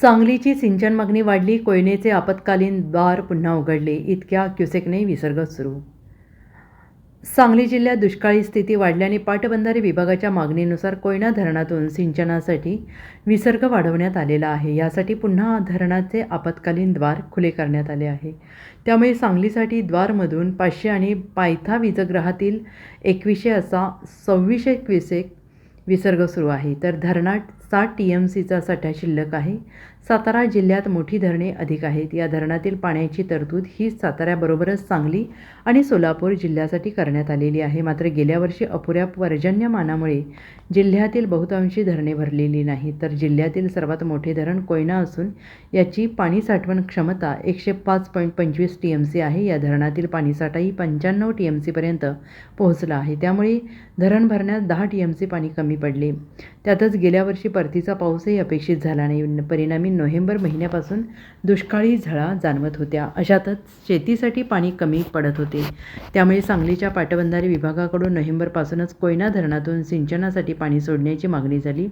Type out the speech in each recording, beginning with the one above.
सांगलीची सिंचन मागणी वाढली कोयनेचे आपत्कालीन द्वार पुन्हा उघडले इतक्या क्युसेकने विसर्ग सुरू. सांगली जिल्ह्यात दुष्काळी स्थिती वाढल्याने पाटबंधारे विभागाच्या मागणीनुसार कोयना धरणातून सिंचनासाठी विसर्ग वाढवण्यात आलेला आहे. यासाठी पुन्हा धरणाचे आपत्कालीन द्वार खुले करण्यात आले आहे. त्यामुळे सांगलीसाठी द्वारमधून पाचशे आणि पायथा वीजगृहातील एकवीसशे असा सव्वीसशे क्युसेक विसर्ग सुरू आहे. तर धरणात सात टी एम सीचा साठा शिल्लक आहे. सातारा जिल्ह्यात मोठी धरणे अधिक आहेत. या धरणातील पाण्याची तरतूद ही साताऱ्याबरोबरच सांगली आणि सोलापूर जिल्ह्यासाठी करण्यात आलेली आहे. मात्र गेल्या वर्षी अपुऱ्या पर्जन्यमानामुळे जिल्ह्यातील बहुतांशी धरणे भरलेली नाही तर जिल्ह्यातील सर्वात मोठे धरण कोयना असून याची पाणी साठवण क्षमता एकशे पाच पॉईंट पंचवीस टी एम सी आहे. या धरणातील पाणीसाठाही पंच्याण्णव टी एम सीपर्यंत पोहोचला आहे. त्यामुळे धरण भरण्यात दहा टी एम सी पाणी कमी पडले. त्यातच गेल्या वर्षी परतीचा पाऊसही अपेक्षित झाला नाही. परिणामी नोव्हेंबर महिन्यापासून दुष्काळी झळा जाणवत होत्या. अशातच शेतीसाठी पाणी कमी पडत होते. त्यामुळे सांगलीच्या पाटबंधारे विभागाकडून नोव्हेंबरपासूनच कोयना धरणातून सिंचनासाठी पाणी सोडण्याची मागणी झाली.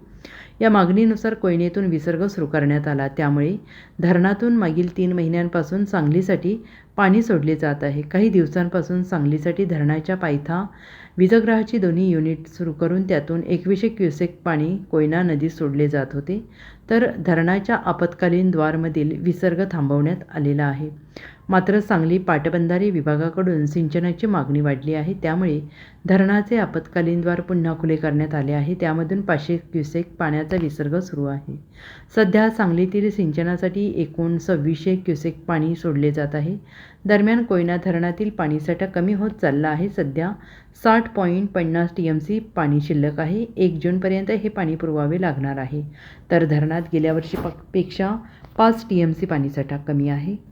या मागणीनुसार कोयनेतून विसर्ग सुरू करण्यात आला. त्यामुळे धरणातून मागील तीन महिन्यांपासून सांगलीसाठी पाणी सोडले जात आहे. काही दिवसांपासून सांगलीसाठी धरणाच्या पायथा वीजगृहाची दोन्ही युनिट सुरू करून त्यातून एकवीसशे क्युसेक पाणी कोयना नदीत सोडले जात होते. तर धरणाच्या आपत्कालीन द्वारमधील विसर्ग थांबवण्यात आलेला आहे. मात्र सांगली पाटबंधारे विभागाकडून सिंचनाची मागणी वाढली आहे. त्यामुळे धरणाचे आपत्कालीन द्वार पुन्हा खुले करण्यात आले आहे. त्यामधून पाचशे क्युसेक पाण्याचा विसर्ग सुरू आहे. सध्या सांगलीतील सिंचनासाठी एकूण सव्वीसशे क्युसेक पाणी सोडले जात आहे. दरम्यान कोयना धरणातील पाणीसाठा कमी होत चालला आहे. सध्या साठ पॉईंट पन्नास टी एम सी पाणी शिल्लक आहे. एक जूनपर्यंत हे पाणी पुरवावे लागणार आहे. तर धरणात गेल्या वर्षी पेक्षा पाच टी एम सी पाणीसाठा कमी आहे.